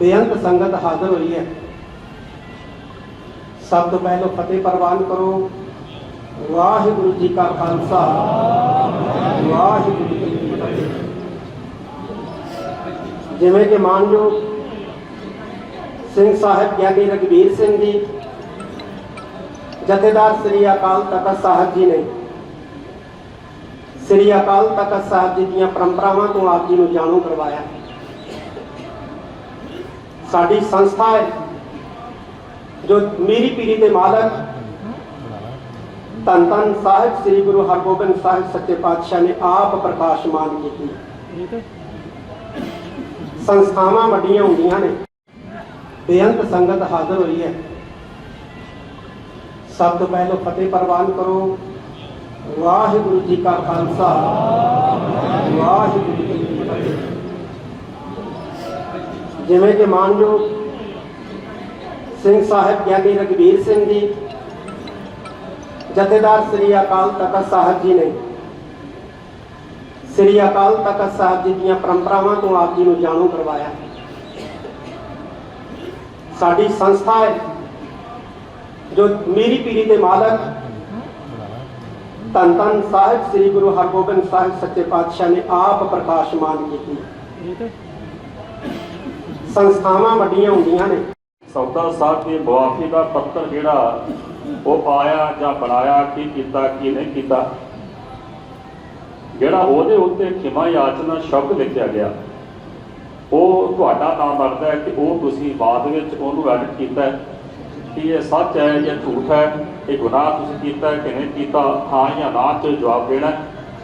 ਬੇਅੰਤ ਸੰਗਤ ਹਾਜ਼ਰ ਹੋਈ ਹੈ। ਸਭ ਤੋਂ ਪਹਿਲਾਂ ਫਤਿਹ ਪ੍ਰਵਾਨ ਕਰੋ। ਵਾਹਿਗੁਰੂ ਜੀ ਕਾ ਖਾਲਸਾ। ਵਾਹਿਗੁਰੂ ਜੀ ਕੀ ਫਤਿਹ। ਜਿਵੇਂ ਕਿ ਮਾਨਯੋਗ ਸਿੰਘ ਸਾਹਿਬ ਗਿਆਨੀ ਰਗਵੀਰ ਸਿੰਘ ਜੀ, ਜਥੇਦਾਰ ਸ੍ਰੀ ਅਕਾਲ ਤਖਤ ਸਾਹਿਬ ਜੀ ਨੇ। ਸ੍ਰੀ ਅਕਾਲ ਤਖਤ ਸਾਹਿਬ ਜੀ ਦੀਆਂ ਪਰੰਪਰਾਵਾਂ ਤੋਂ ਆਪ ਜੀ ਨੂੰ ਜਾਣੂ ਕਰਵਾਇਆ। ਸਾਡੀ ਸੰਸਥਾ ਹੈ, ਜੋ ਮੇਰੀ ਪੀੜੀ ਦੇ ਮਾਲਕ ਧੰਨ ਧੰਨ ਸਾਹਿਬ ਸ੍ਰੀ ਗੁਰੂ ਹਰਗੋਬਿੰਦ ਸਾਹਿਬ ਸੱਚੇ ਪਾਤਸ਼ਾਹ ਨੇ ਆਪ ਪ੍ਰਕਾਸ਼ਮਾਨ ਕੀਤੀ ਸੰਸਥਾਵਾਂ ਵੱਡੀਆਂ ਹੁੰਦੀਆਂ ਨੇ, ਬੇਅੰਤ ਸੰਗਤ ਹਾਜ਼ਰ ਹੋਈ ਹੈ। ਸਭ ਤੋਂ ਪਹਿਲਾਂ ਫਤਿਹ ਪ੍ਰਵਾਨ ਕਰੋ। ਵਾਹਿਗੁਰੂ ਜੀ ਕਾ ਖਾਲਸਾ, ਵਾਹਿਗੁਰੂ ਜਿਵੇਂ ਕਿ ਮਾਨਯੋਗ ਸਿੰਘ ਸਾਹਿਬ ਗਿਆਨੀ ਰਗਵੀਰ ਸਿੰਘ ਜੀ, ਜਥੇਦਾਰ ਸ੍ਰੀ ਅਕਾਲ ਤਖਤ ਸਾਹਿਬ ਜੀ ਨੇ, ਸ੍ਰੀ ਅਕਾਲ ਤਖਤ ਸਾਹਿਬ ਜੀ ਦੀਆਂ ਪਰੰਪਰਾਵਾਂ ਤੋਂ ਆਪ ਜੀ ਨੂੰ ਜਾਣੂ ਕਰਵਾਇਆ। ਸਾਡੀ ਸੰਸਥਾ ਹੈ, ਜੋ ਮੇਰੀ ਪੀੜੀ ਦੇ ਮਾਲਕ ਧੰਨ ਧੰਨ ਸਾਹਿਬ, ਸ੍ਰੀ ਗੁਰੂ ਹਰਗੋਬਿੰਦ ਸਾਹਿਬ ਸੱਚੇ ਪਾਤਸ਼ਾਹ ਨੇ ਆਪ ਪ੍ਰਕਾਸ਼ਮਾਨ ਕੀਤੀ। ਸੰਸਥਾਵਾਂ ਵੱਡੀਆਂ ਹੁੰਦੀਆਂ ਨੇ। ਸੌਦਾ ਸਾਹਿਬ ਦੀ ਮੁਆਫੀ ਦਾ ਪੱਤਰ ਜਿਹੜਾ ਉਹ ਆਇਆ ਜਾਂ ਬਣਾਇਆ, ਕੀ ਕੀਤਾ, ਕੀ ਨਹੀਂ ਕੀਤਾ। ਜਿਹੜਾ ਉਹਦੇ ਉੱਤੇ ਖਿਮਾ ਯਾਚਨਾ ਸ਼ਬਦ ਲਿਖਿਆ ਗਿਆ। ਉਹ ਤੁਹਾਡਾ ਨਾਮ ਬਣਦਾ ਹੈ ਕਿ ਉਹ ਤੁਸੀਂ ਬਾਅਦ ਵਿੱਚ ਉਹਨੂੰ ਐਡਿਟ ਕੀਤਾ ਕਿ ਇਹ ਸੱਚ ਹੈ ਜਾਂ ਝੂਠ ਹੈ, ਇਹ ਗੁਨਾਹ ਤੁਸੀਂ ਕੀਤਾ ਕਿ ਨਹੀਂ ਕੀਤਾ, ਹਾਂ ਜਾਂ ਨਾ ਚ ਜਵਾਬ ਦੇਣਾ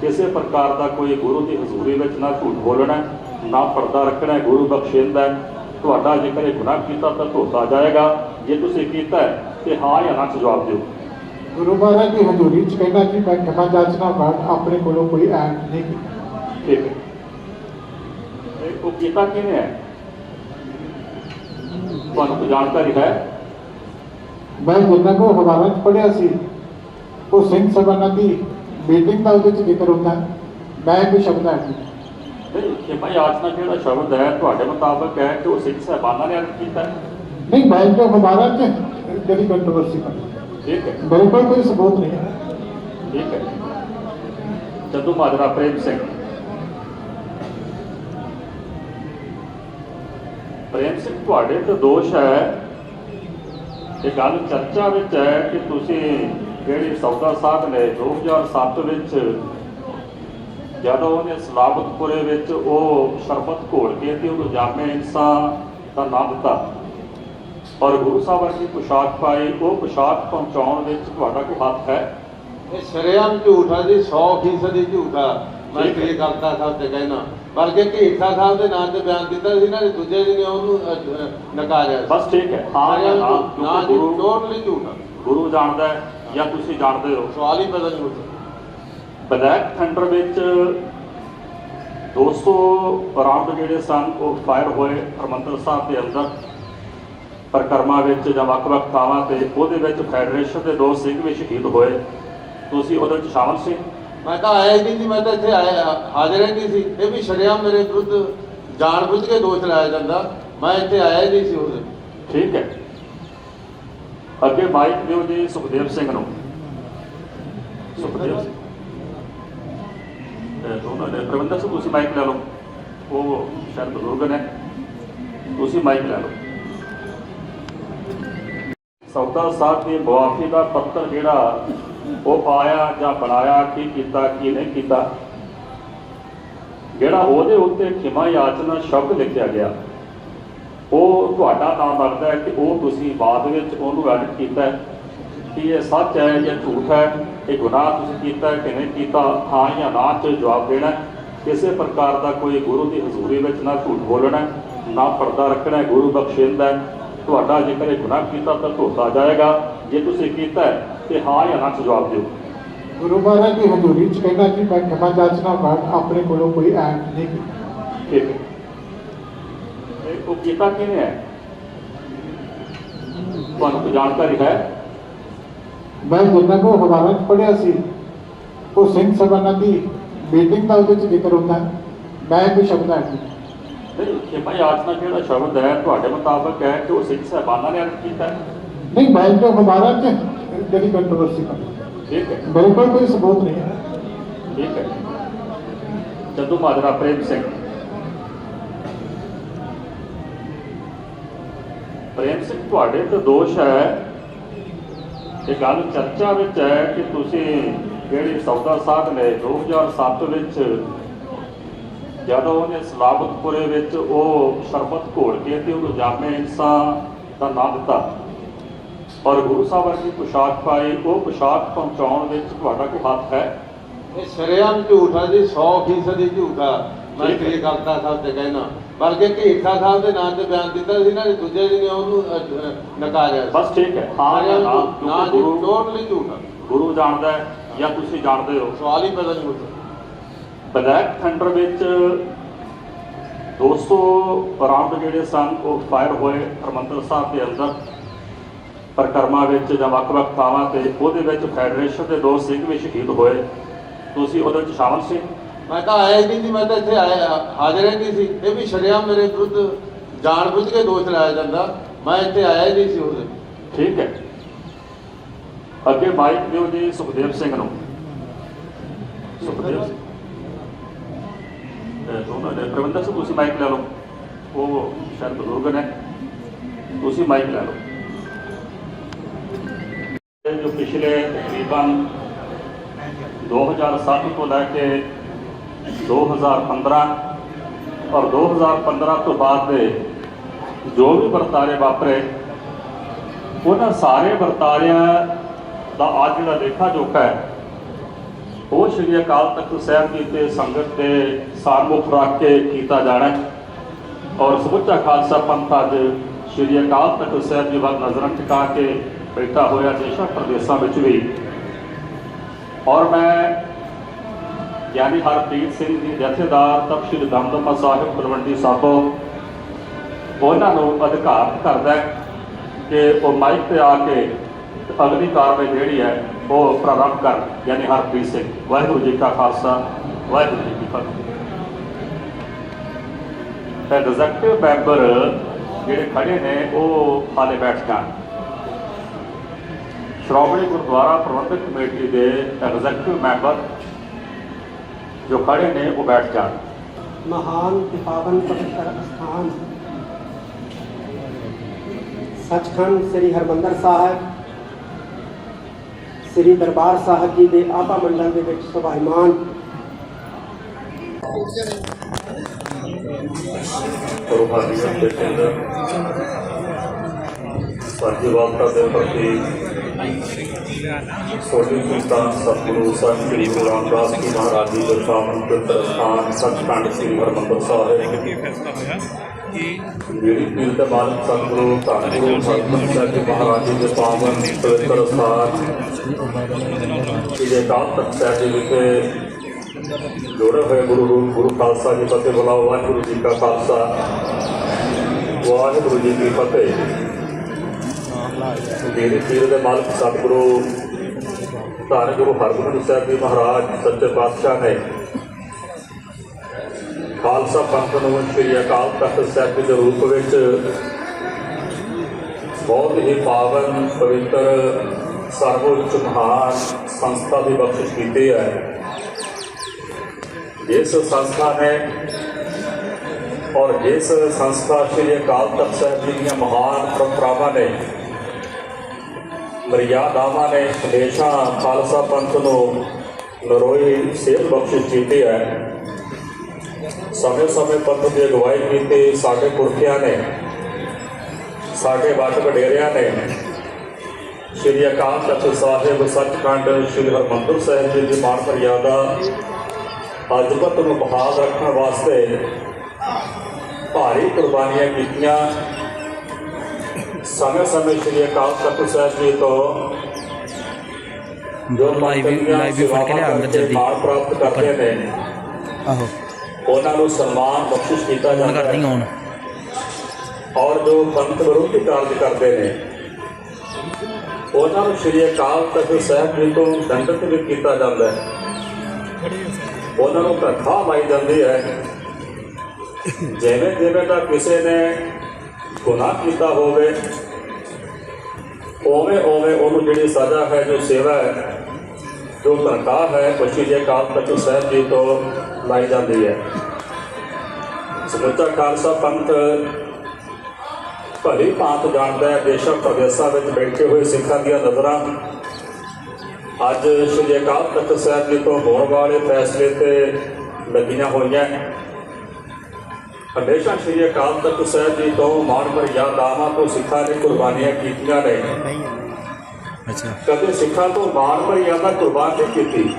ਕਿਸੇ ਪ੍ਰਕਾਰ ਦਾ ਕੋਈ ਗੁਰੂ ਦੀ ਹਜ਼ੂਰੀ ਵਿੱਚ ਨਾ ਝੂਠ ਬੋਲਣਾ ਨਾ ਪਰਦਾ ਰੱਖਣਾ ਗੁਰੂ ਬਖਸ਼ਿੰਦਾ ਤੁਹਾਡਾ ਜੇਕਰ ਇਹ ਗੁਨਾਹ ਕੀਤਾ ਤਾਂ ਧੋਤਾ ਜਾਏਗਾ। ਜੇ ਤੁਸੀਂ ਕੀਤਾ ਤੇ ਹਾਂ ਜਾਂ ਨਾ ਜਵਾਬ ਦਿਓ। ਗੁਰੂ ਮਹਾਰਾਜ ਦੀ ਹਜ਼ੂਰੀ ਚ ਕਹਿੰਦਾ ਕਿ ਮੈਂ ਖਮਾ ਜਾਚਨਾ ਬਾਅਦ ਆਪਣੇ ਕੋਲੋਂ ਕੋਈ ਐਕਟ ਨਹੀਂ ਕੀਤਾ। ਠੀਕ ਹੈ। ਇਹ ਉਹ ਕੀਤਾ ਕਿਹਨੇ ਹੈ? ਤੁਹਾਨੂੰ ਜਾਣਕਾਰੀ ਹੈ? ਮੈਂ ਜਿੰਨਾ ਕੋ ਹਵਾਲਾ ਪੜਿਆ ਸੀ। ਉਹ ਸਿੰਘ ਸਭਾ ਦੀ ਮੀਟਿੰਗ ਦਾ ਉਹਦੇ ਚ ਜ਼ਿਕਰ ਹੁੰਦਾ। ਮੈਂ ਕੋਈ ਸ਼ਬਦ ਨਹੀਂ। ਨਹੀਂ ਭਾਈ ਆਚਨਾ ਜਿਹੜਾ ਸ਼ਬਦ ਹੈ ਤੁਹਾਡੇ ਮੁਤਾਬਕ ਹੈ ਕਿ ਉਹ ਸਿੱਖ ਸਾਹਿਬਾਨਾਂ ਨੇ ਅਰਥ ਕੀਤਾ? ਹੈ ਨਹੀਂ ਮੈਂ ਜੋ ਹਵਾਲਾ ਚ ਜਿਹੜੀ ਕੰਟਰੋਵਰਸੀ ਪੜੀ ਠੀਕ ਹੈ। ਮੇਰੇ ਕੋਲ ਕੋਈ ਸਬੂਤ ਨਹੀਂ ਹੈ। ਠੀਕ ਹੈ। ਜਦੂ ਮਾਜਰਾ ਪ੍ਰੇਮ ਸਿੰਘ। ਪ੍ਰੇਮ ਸਿੰਘ ਤੁਹਾਡੇ ਤੇ ਦੋਸ਼ ਹੈ। ਇਹ ਗੱਲ ਚਰਚਾ ਵਿੱਚ ਹੈ ਕਿ ਤੁਸੀਂ ਜਿਹੜੀ ਸੌਦਾ ਸਾਹਿਬ ਨੇ 2007 ਵਿੱਚ ਜਦੋਂ ਉਹਨੇ ਸਲਾਬਤਪੁਰੇ ਵਿੱਚ ਉਹ ਸ਼ਰਬਤ ਘੋਲ ਕੇ ਤੇ ਉਹਨੂੰ ਜਾਮੇ ਇਨਸਾਨ ਦਾ ਨਾਮ ਦਿੱਤਾ। ਔਰ ਗੁਰੂ ਸਾਹਿਬ ਵਰਗੀ ਪੁਸ਼ਾਕ ਪਾਈ ਉਹ ਪੁਸ਼ਾਕ ਪਹੁੰਚਾਉਣ ਵਿੱਚ ਤੁਹਾਡਾ ਕੋਈ ਹੱਥ ਹੈ? ਇਹ ਸ਼ਰੇਆਮ ਝੂਠ ਜੀ 100% ਝੂਠ ਮੈਂ ਹੈ। ਕੀ ਕਰਤਾ ਸਾਹਿਬ ਤੇ ਕਹਿਣਾ। ਬਲਕਿ ਢੀਠਾ ਸਾਹਿਬ ਦੇ ਨਾਂ ਤੇ ਬਿਆਨ ਕੀਤਾ ਸੀ ਨਾ ਦੂਜੇ ਦਿਨ ਉਹਨੂੰ ਨਕਾਰਿਆ। ਬਸ ਠੀਕ ਹੈ। ਹਾਂ ਜਾਂ ਨਾ ਕਿਉਂਕਿ ਜੀ ਗੁਰੂ ਟੋਟਲੀ ਝੂਠ ਗੁਰੂ ਜਾਣਦਾ ਹੈ ਜਾਂ ਤੁਸੀਂ ਜਾਣਦੇ ਹੋ? ਸਵਾਲ ਹੀ ਬਦਲ ਝੂਠ ਬਲੈਕ ਥੰਡਰ ਵਿੱਚ 200 ਰਾਉਂਡ ਜਿਹੜੇ ਸਨ ਉਹ ਫਾਇਰ ਹੋਏ ਹਰਮੰਦਰ ਸਾਹਿਬ ਦੇ ਅੰਦਰ। ਪਰਕਰਮਾ ਵਿੱਚ ਜਾਂ ਵੱਖ-ਵੱਖ ਥਾਵਾਂ ਤੇ ਉਹਦੇ ਵਿੱਚ ਫੈਡਰੇਸ਼ਨ ਦੇ ਦੋ ਸਿੰਘ ਵੀ ਸ਼ਹੀਦ ਹੋਏ। ਤੁਸੀਂ ਉਹਦੇ ਵਿੱਚ ਸ਼ਾਮਲ ਸੀ? ਮੈਂ ਤਾਂ ਆਇਆ ਹੀ ਨਹੀਂ ਸੀ ਮੈਂ ਤਾਂ ਇੱਥੇ ਆਇਆ ਹਾਜ਼ਰ ਹੀ ਨਹੀਂ ਸੀ। ਇਹ ਵੀ ਸ਼ਰੇਆਮ ਮੇਰੇ ਵਿਰੁੱਧ ਜਾਣ ਬੁੱਝ ਕੇ ਦੋਸ਼ ਲਾਇਆ ਜਾਂਦਾ। ਮੈਂ ਇੱਥੇ ਆਇਆ ਹੀ ਨਹੀਂ ਸੀ ਉਸ ਦਿਨ ਠੀਕ ਹੈ। ਅੱਗੇ ਮਾਈਕ ਦਿਓ ਜੀ ਸੁਖਦੇਵ ਸਿੰਘ ਨੂੰ। ਸੁਖਦੇਵ ਸਿੰਘ। ਦੋਨਾਂ ਨੇ ਪ੍ਰਬੰਧਕ ਸਾਹਿਬ, ਤੁਸੀਂ ਮਾਈਕ ਲੈ ਲਓ। ਉਹ ਸ਼ਾਇਦ ਬਜ਼ੁਰਗ ਨੇ। ਤੁਸੀਂ ਮਾਈਕ ਲੈ ਲਓ। ਸੌਦਾ ਸਾਹਿਬ ਦੀ ਮੁਆਫੀ ਦਾ ਪੱਤਰ ਜਿਹੜਾ ਉਹ ਪਾਇਆ ਜਾਂ ਬਣਾਇਆ, ਕੀ ਕੀਤਾ, ਕੀ ਨਹੀਂ ਕੀਤਾ, ਜਿਹੜਾ ਉਹਦੇ ਉੱਤੇ ਖਿਮਾ ਯਾਚਨਾ ਸ਼ਬਦ ਲਿਖਿਆ ਗਿਆ। ਉਹ ਤੁਹਾਡਾ ਨਾਮ ਲੱਗਦਾ ਕਿ ਉਹ ਤੁਸੀਂ ਬਾਅਦ ਵਿੱਚ ਉਹਨੂੰ ਐਡਿਟ ਕੀਤਾ ਕਿ ਇਹ ਸੱਚ ਹੈ ਜਾਂ ਝੂਠ ਹੈ। ਇਹ ਗੁਨਾਹ ਤੁਸੀਂ ਕੀਤਾ ਕਿ ਨਹੀਂ ਕੀਤਾ ਹਾਂ ਜਾਂ ਨਾ ਚ ਜਵਾਬ ਦੇਣਾ। ਕਿਸੇ ਪ੍ਰਕਾਰ ਦਾ ਕੋਈ ਗੁਰੂ ਦੀ ਹਜ਼ੂਰੀ ਵਿੱਚ ਨਾ ਝੂਠ ਬੋਲਣਾ ਨਾ ਪਰਦਾ ਰੱਖਣਾ ਗੁਰੂ ਬਖਸ਼ਿੰਦਾ ਤੁਹਾਡਾ ਜੇਕਰ ਇਹ ਗੁਨਾਹ ਕੀਤਾ ਤਾਂ ਧੋਤਾ ਜਾਏਗਾ। ਜੇ ਤੁਸੀਂ ਕੀਤਾ ਤੇ ਹਾਂ ਜਾਂ ਨਾ ਚ ਜਵਾਬ ਦਿਓ। ਗੁਰੂ ਮਹਾਰਾਜ ਦੀ ਹਜ਼ੂਰੀ ਚ ਕਹਿੰਦਾ ਕਿ ਮੈਂ ਖਮਾ ਜਾਚਨਾ ਬਾਅਦ ਆਪਣੇ ਕੋਲੋਂ ਕੋਈ ਐਕਟ ਨਹੀਂ ਕੀਤਾ। ਠੀਕ ਇਹ ਉਹ ਕੀਤਾ ਕਿਹਨੇ ਹੈ? ਤੁਹਾਨੂੰ ਜਾਣਕਾਰੀ ਹੈ? ਮੈਂ ਜਿੰਨਾ ਕੋ ਹਵਾਲਾ ਚ ਪੜਿਆ ਸੀ ਉਹ ਸਿੰਘ ਸਭਾ ਦੀ ਮੀਟਿੰਗ ਦਾ ਉਹਦੇ ਚ ਜ਼ਿਕਰ ਹੁੰਦਾ ਹੈ। ਮੈਂ ਕੋਈ ਸ਼ਬਦ ਐਡ ਨਹੀਂ ਖੇਮਾ ਯਾਚਨਾ ਜਿਹੜਾ ਸ਼ਬਦ ਹੈ ਤੁਹਾਡੇ ਮੁਤਾਬਕ ਹੈ ਕਿ ਉਹ ਸਿੱਖ ਸਾਹਿਬਾਨਾਂ ਨੇ ਅਰਥ ਕੀਤਾ ਹੈ? ਨਹੀਂ ਬਾਈਕ ਤੋਂ ਅਖਬਾਰਾਂ 'ਚ ਜਿਹੜੀ ਕੰਟਰੋਵਰਸੀ ਕਰ ਠੀਕ ਹੈ। ਮੇਰੇ ਕੋਲ ਕੋਈ ਸਬੂਤ ਨਹੀਂ ਹੈ। ਠੀਕ ਹੈ। ਚੱਦੂ ਮਾਜਰਾ ਪ੍ਰੇਮ ਸਿੰਘ। ਪ੍ਰੇਮ ਸਿੰਘ ਤੁਹਾਡੇ ਤੇ ਦੋਸ਼ ਹੈ ਇਹ ਗੱਲ ਚਰਚਾ ਵਿੱਚ ਹੈ ਕਿ ਤੁਸੀਂ ਜਿਹੜੀ ਸੌਦਾ ਸਾਧ ਨੇ 2007 ਵਿੱਚ ਜਦੋਂ ਉਹਨੇ ਸਲਾਬਤਪੁਰੇ ਵਿੱਚ ਉਹ ਸ਼ਰਬਤ ਘੋਲ ਕੇ ਤੇ ਉਹਨੂੰ ਜਾਮੇ ਇਨਸਾਨ ਦਾ ਨਾਮ ਦਿੱਤਾ। ਔਰ ਗੁਰੂ ਸਾਹਿਬ ਵਰਗੀ ਪੁਸ਼ਾਕ ਪਾਈ ਉਹ ਪੁਸ਼ਾਕ ਪਹੁੰਚਾਉਣ ਵਿੱਚ ਤੁਹਾਡਾ ਕੋਈ ਹੱਥ ਹੈ? ਇਹ ਸ਼ਰੇਆਮ ਝੂਠਾ ਜੀ 100% ਹੀ ਝੂਠਾ। ਮੈਂ ਠੀਕ ਹੈ। ਸ੍ਰੀ ਕਰਤਾ ਸਾਹਿਬ ਤੇ ਕਹਿਣਾ। ਬਲਕਿ ਢੀਠਾ ਸਾਹਿਬ ਦੇ ਨਾਂ ਤੇ ਬਿਆਨ ਦਿੱਤਾ ਸੀ ਨਾ ਦੂਜੇ ਦਿਨ ਉਹਨੂੰ ਅਹ, ਅਹ, ਨਕਾਰਿਆ। ਬਸ ਠੀਕ ਹੈ। ਹਾਂ ਜਾਂ ਨਾ ਨਾ ਜੀ ਟੋਟਲੀ ਝੂਠਾ ਗੁਰੂ ਜਾਣਦਾ ਹੈ ਜਾਂ ਤੁਸੀਂ ਜਾਣਦੇ ਹੋ? ਸਵਾਲ ਹੀ ਪੈਦਾ ਨਹੀਂ ਹੁੰਦਾ ਬਲੈਕ ਥੰਡਰ ਵਿੱਚ 200 ਰਾਉਂਡ ਜਿਹੜੇ ਸਨ ਉਹ ਫਾਇਰ ਹੋਏ ਹਰਮੰਦਰ ਸਾਹਿਬ ਦੇ ਅੰਦਰ। ਪਰਿਕਰਮਾ ਵਿੱਚ ਜਾਂ ਵੱਖ-ਵੱਖ ਥਾਵਾਂ ਤੇ ਉਹਦੇ ਵਿੱਚ ਫੈਡਰੇਸ਼ਨ ਦੇ ਦੋ ਸਿੰਘ ਵੀ ਸ਼ਹੀਦ ਹੋਏ। ਤੁਸੀਂ ਉਹਦੇ ਵਿੱਚ ਸ਼ਾਮਲ ਸੀ? ਮੈਂ ਤਾਂ ਆਇਆ ਹੀ ਨਹੀਂ ਸੀ, ਮੈਂ ਤਾਂ ਇੱਥੇ ਆਇਆ, ਹਾਜ਼ਰ ਹੀ ਨਹੀਂ ਸੀ। ਇਹ ਵੀ ਸ਼ਰੇਆਮ ਮੇਰੇ ਵਿਰੁੱਧ ਜਾਣ ਕੇ ਦੋਸ਼ ਲਾਇਆ ਜਾਂਦਾ। ਮੈਂ ਇੱਥੇ ਆਇਆ ਹੀ ਨਹੀਂ ਸੀ ਉਸ ਠੀਕ ਹੈ। ਅੱਗੇ ਮਾਈਕ ਦਿਓ ਜੀ ਸੁਖਦੇਵ ਸਿੰਘ ਨੂੰ। ਸੁਖਦੇਵ ਦੋਨਾਂ ਨੇ ਪ੍ਰਬੰਧਕ ਸਾਹਿਬ, ਤੁਸੀਂ ਮਾਈਕ ਲੈ ਲਓ। ਉਹ ਸ਼ਾਇਦ ਬਜ਼ੁਰਗ ਨੇ। ਤੁਸੀਂ ਮਾਈਕ ਲੈ ਲਓ। ਇਹ ਜੋ ਪਿਛਲੇ ਤਕਰੀਬਨ 2007 ਤੋਂ ਲੈ ਕੇ 2015 ਔਰ 2015 ਤੋਂ ਬਾਅਦ ਦੇ ਜੋ ਵੀ ਵਰਤਾਰੇ ਵਾਪਰੇ, ਉਹਨਾਂ ਸਾਰੇ ਵਰਤਾਰਿਆਂ ਦਾ ਅੱਜ ਜਿਹੜਾ ਲੇਖਾ ਜੋਖਾ ਹੈ। ਉਹ ਸ਼੍ਰੀ ਅਕਾਲ ਤਖਤ ਸਾਹਿਬ ਜੀ ਤੇ ਸੰਗਤ ਦੇ ਸਾਰਮੁਖ ਰੱਖ ਕੇ ਕੀਤਾ ਜਾਣਾ ਔਰ ਸਮੁੱਚਾ ਖਾਲਸਾ ਪੰਥ ਅੱਜ ਸ਼੍ਰੀ ਅਕਾਲ ਤਖਤ ਸਾਹਿਬ ਜੀ ਵੱਲ ਨਜ਼ਰਾਂ ਟਿਕਾ ਕੇ ਬੈਠਾ ਹੋਇਆ ਦੇਸ਼ਾਂ ਪ੍ਰਦੇਸ਼ਾਂ ਵਿੱਚ ਵੀ। ਔਰ ਮੈਂ ਗਿਆਨੀ ਹਰਪ੍ਰੀਤ ਸਿੰਘ ਜੀ, ਜਥੇਦਾਰ ਤਖਤ ਦਮਦਮਾ ਸਾਹਿਬ ਤਲਵੰਡੀ ਸਾਬੋ, ਉਹਨਾਂ ਨੂੰ ਅਧਿਕਾਰ ਕਰਦਾ ਕਿ ਉਹ ਮਾਈਕ ਤੇ ਆ ਕੇ ਅਗਲੀ ਕਾਰਵਾਈ ਜਿਹੜੀ ਹੈ, ਉਹ ਪ੍ਰਾਰੰਭ ਕਰ ਯਾਨੀ ਹਰਪ੍ਰੀਤ ਸਿੰਘ। ਵਾਹਿਗੁਰੂ ਜੀ ਕਾ ਖਾਲਸਾ, ਵਾਹਿਗੁਰੂ ਜੀ ਕੀ ਫਤਿਹ। ਐਗਜ਼ੈਕਟਿਵ ਮੈਂਬਰ ਜਿਹੜੇ ਖੜੇ ਨੇ, ਉਹ ਹਾਲੇ ਬੈਠ ਜਾਣ ਸ਼੍ਰੋਮਣੀ ਗੁਰਦੁਆਰਾ ਪ੍ਰਬੰਧਕ ਕਮੇਟੀ ਦੇ ਐਗਜ਼ੈਕਟਿਵ ਮੈਂਬਰ जो खड़े ने वो बैठ जान महान पावन पवित्र स्थान। सचखंड श्री हरिमंदर साहब श्री दरबार साहब जी के आपा मंडल के शोभामान तो ਰੂਹਾਨੀਅਤ ਦੇ ਪ੍ਰਤੀ ਸੋਢੀ ਸੁਲਤਾਨ ਸਤਿਗੁਰੂ ਸਾਹਿਬ ਸ੍ਰੀ ਗੁਰੂ ਰਾਮਦਾਸ ਜੀ ਮਹਾਰਾਜ ਜੀ ਦੇ ਪਾਵਨ ਪਵਿੱਤਰ ਸਥਾਨ ਸੱਚਖੰਡ ਸ੍ਰੀ ਹਰਿਮੰਦਰ ਸਾਹਿਬ ਜਿਹੜੀ ਪੀਰ ਦੇ ਮਾਲਕ ਸਤਿਗੁਰੂ ਧੰਨ ਗੁਰੂ ਹਰਿਮੰਦਰ ਸਾਹਿਬ ਜੀ ਮਹਾਰਾਜ ਜੀ ਦੇ ਪਾਵਨ ਪਵਿੱਤਰ ਸਥਾਨ ਜਿਹਦੇ ਕਾਲ ਤਖਤ ਸਾਹਿਬ ਜੀ ਵਿਖੇ ਜੋੜੇ ਹੋਏ ਗੁਰੂ ਰੂਪ ਗੁਰੂ ਖਾਲਸਾ ਜੀ ਫਤਿਹ ਬੁਲਾਓ ਵਾਹਿਗੁਰੂ ਜੀ ਕਾ ਖਾਲਸਾ ਵਾਹਿਗੁਰੂ ਜੀ ਕੀ ਫਤਿਹ। ਮੇਰੇ ਪੀਰ ਦੇ ਮਾਲਕ ਸਤਿਗੁਰੂ, ਧੰਨ ਗੁਰੂ ਹਰਗੋਬਿੰਦ ਸਾਹਿਬ ਜੀ ਮਹਾਰਾਜ, ਸੱਚੇ ਪਾਤਸ਼ਾਹ ਨੇ ਖਾਲਸਾ ਪੰਥ ਨੂੰ ਸ੍ਰੀ ਅਕਾਲ ਤਖਤ ਸਾਹਿਬ ਦੇ ਰੂਪ ਵਿੱਚ ਬਹੁਤ ਹੀ ਪਾਵਨ, ਪਵਿੱਤਰ, ਸਰਵਉੱਚ ਮਹਾਨ ਸੰਸਥਾ ਦੀ ਬਖਸ਼ਿਸ਼ ਕੀਤੀ ਹੈ। ਜਿਸ ਸੰਸਥਾ ਨੇ ਔਰ ਜਿਸ ਸੰਸਥਾ ਸ੍ਰੀ ਅਕਾਲ ਤਖਤ ਸਾਹਿਬ ਜੀ ਦੀਆਂ ਮਹਾਨ ਪਰੰਪਰਾਵਾਂ ਨੇ ਮਰਿਆਦਾਵਾਂ ਨੇ ਹਮੇਸ਼ਾ ਖਾਲਸਾ ਪੰਥ ਨੂੰ ਨਰੋਈ ਸੇਧ ਬਖਸ਼ਿਸ਼ ਕੀਤੀ ਹੈ। ਸਮੇਂ ਸਮੇਂ ਪੰਥ ਦੀ ਅਗਵਾਈ ਕੀਤੀ, ਸਾਡੇ ਪੁਰਖਿਆਂ ਨੇ, ਸਾਡੇ ਵੱਡ ਵਡੇਰਿਆਂ ਨੇ। ਸ੍ਰੀ ਅਕਾਲ ਤਖਤ ਸਾਹਿਬ, ਸੱਚਖੰਡ ਸ੍ਰੀ ਹਰਿਮੰਦਰ ਸਾਹਿਬ ਜੀ ਦੀ ਮਾਨ ਮਰਿਆਦਾ ਅਜਬਤ ਨੂੰ ਬਹਾਲ ਰੱਖਣ ਵਾਸਤੇ ਭਾਰੀ ਕੁਰਬਾਨੀਆਂ ਕੀਤੀਆਂ। ਸਮੇਂ ਸਮੇਂ ਸ੍ਰੀ ਅਕਾਲ ਤਖਤ ਸਾਹਿਬ ਜੀ ਤੋਂ ਜੋ ਲਾਈਵ ਲਾਈਵ ਵੀ ਫੜ ਕੇ ਲਿਆ ਅੰਦਰ ਜਲਦੀ। ਮਾਣ ਪ੍ਰਾਪਤ ਕਰਦੇ ਨੇ। ਆਹੋ। ਉਹਨਾਂ ਨੂੰ ਸਨਮਾਨ ਬਖਸ਼ਿਸ਼ ਕੀਤਾ ਜਾਂਦਾ ਕਰਦੀ ਹੁਣ ਔਰ ਜੋ ਪੰਥ ਵਿਰੋਧੀ ਕਾਰਜ ਕਰਦੇ ਨੇ ਉਹਨਾਂ ਨੂੰ ਸ੍ਰੀ ਅਕਾਲ ਤਖਤ ਸਾਹਿਬ ਜੀ ਤੋਂ ਦੰਡਿਤ ਵੀ ਕੀਤਾ ਜਾਂਦਾ ਹੈ। ਉਹਨਾਂ ਨੂੰ ਤਨਖਾਹ ਮਾਈ ਜਾਂਦੀ ਹੈ। ਜਿਵੇਂ ਜਿਵੇਂ ਦਾ ਕਿਸੇ ਨੇ ਗੁਨਾਹ ਕੀਤਾ ਹੋਵੇ, ਉਵੇਂ ਉਵੇਂ ਉਹਨੂੰ ਜਿਹੜੀ ਸਜ਼ਾ ਹੈ, ਜੋ ਸੇਵਾ ਹੈ, ਜੋ ਤਨਖਾਹ ਹੈ ਪਛੀ ਜੇ ਕਾਲ ਤਖਤ ਸਾਹਿਬ ਜੀ ਤੋਂ ਲਾਈ ਜਾਂਦੀ ਹੈ। ਸਮੁੱਚਾ ਖਾਲਸਾ ਪੰਥ ਭਲੀ ਭਾਂਤ ਜਾਣਦਾ ਹੈ, ਦੇਸ਼ਾਂ ਪ੍ਰਦੇਸ਼ਾਂ ਵਿੱਚ ਬੈਠੇ ਹੋਏ ਸਿੱਖਾਂ ਦੀਆਂ ਨਜ਼ਰਾਂ। ਅੱਜ ਸ੍ਰੀ ਅਕਾਲ ਤਖਤ ਸਾਹਿਬ ਜੀ ਤੋਂ ਹੋਣ ਵਾਲੇ ਫੈਸਲੇ ਤੇ ਲੱਗੀਆਂ ਹੋਈਆਂ। ਹਮੇਸ਼ਾ ਸ੍ਰੀ ਅਕਾਲ ਤਖਤ ਸਾਹਿਬ ਜੀ ਤੋਂ ਮਾਣ ਮਰਿਆਦਾਵਾਂ ਤੋਂ ਸਿੱਖਾਂ ਨੇ ਕੁਰਬਾਨੀਆਂ ਕੀਤੀਆਂ ਨੇ। ਅੱਛਾ। ਕਦੇ ਸਿੱਖਾਂ ਤੋਂ ਮਾਣ ਮਰਿਆਦਾ ਕੁਰਬਾਨ ਨਹੀਂ ਕੀਤੀ।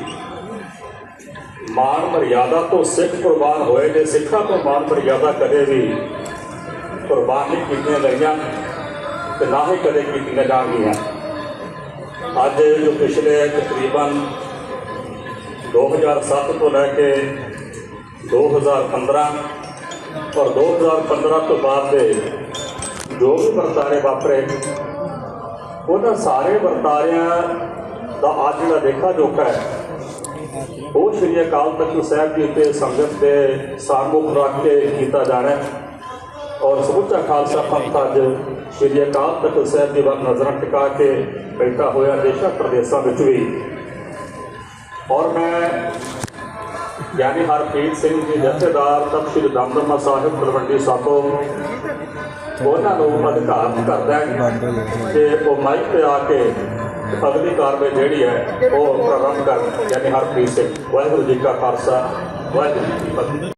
ਮਾਣ ਮਰਿਆਦਾ ਤੋਂ ਸਿੱਖ ਕੁਰਬਾਨ ਹੋਏ ਨੇ ਸਿੱਖਾਂ ਤੋਂ ਮਾਣ ਮਰਿਆਦਾ ਕਦੇ ਵੀ ਕੁਰਬਾਨ ਨਹੀਂ ਕੀਤੀਆਂ ਗਈਆਂ ਤੇ ਨਾ ਹੀ ਕਦੇ ਕੀਤੀਆਂ ਜਾਣਗੀਆਂ। ਅੱਜ ਜੋ ਪਿਛਲੇ ਤਕਰੀਬਨ 2007 ਤੋਂ ਲੈ ਕੇ 2015 ਔਰ 2015 ਤੋਂ ਬਾਅਦ ਦੇ ਜੋ ਵੀ ਵਰਤਾਰੇ ਵਾਪਰੇ, ਉਹਨਾਂ ਸਾਰੇ ਵਰਤਾਰਿਆਂ ਦਾ ਅੱਜ ਜਿਹੜਾ ਦੇਖਾ ਜੋਖਾ ਹੈ, ਉਹ ਸ਼੍ਰੀ ਅਕਾਲ ਤਖਤ ਸਾਹਿਬ ਜੀ ਉੱਤੇ ਸੰਗਤ ਦੇ ਸਾਰਮੁਖ ਰੱਖ ਕੇ ਕੀਤਾ ਜਾਣਾ ਔਰ ਸਮੁੱਚਾ ਖਾਲਸਾ ਪੰਥ ਅੱਜ ਸ਼੍ਰੀ ਅਕਾਲ ਤਖਤ ਸਾਹਿਬ ਜੀ ਵੱਲ ਨਜ਼ਰਾਂ ਟਿਕਾ ਕੇ ਬੈਠਾ ਹੋਇਆ ਦੇਸ਼ਾਂ ਪ੍ਰਦੇਸ਼ਾਂ ਵਿੱਚ ਵੀ। ਔਰ ਮੈਂ ਗਿਆਨੀ ਹਰਪ੍ਰੀਤ ਸਿੰਘ ਜੀ, ਜਥੇਦਾਰ ਤਖਤ ਸ੍ਰੀ ਦਮਦਮਾ ਸਾਹਿਬ, ਤਲਵੰਡੀ ਸਾਬੋ, ਉਹਨਾਂ ਨੂੰ ਅਧਿਕਾਰ ਕਰਦਾ ਹੈ ਕਿ ਉਹ ਮਾਈਕ ਤੇ ਆ ਕੇ ਅਗਲੀ ਕਾਰਵਾਈ ਜਿਹੜੀ ਹੈ, ਉਹ ਪ੍ਰਾਰੰਭ ਕਰ ਯਾਨੀ ਹਰਪ੍ਰੀਤ ਸਿੰਘ। ਵਾਹਿਗੁਰੂ ਜੀ ਕਾ ਖਾਲਸਾ, ਵਾਹਿਗੁਰੂ ਜੀ ਕੀ ਫਤਿਹ।